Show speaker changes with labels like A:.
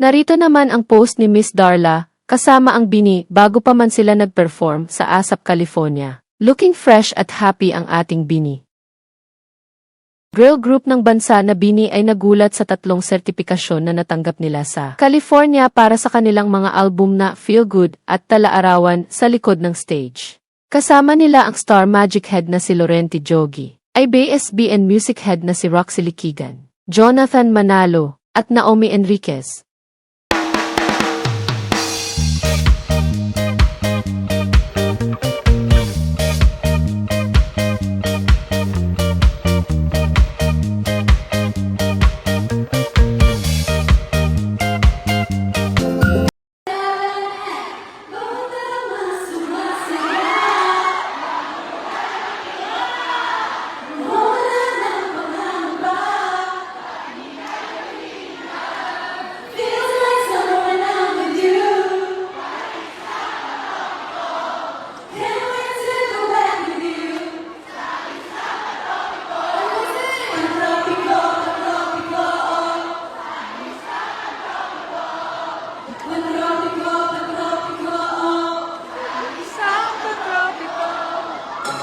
A: Narito naman ang post ni Miss Darla, kasama ang Bini bago pa man sila nag-perform sa ASAP, California. Looking fresh at happy ang ating Bini. Grill group ng bansa na Bini ay nagulat sa tatlong sertipikasyon na natanggap nila sa California para sa kanilang mga album na Feel Good at Talaarawan sa likod ng stage. Kasama nila ang Star Magic Head na si Laurenti Jogi, IBSBN Music Head na si Roxy Likigan, Jonathan Manalo, at Naomi Enriquez.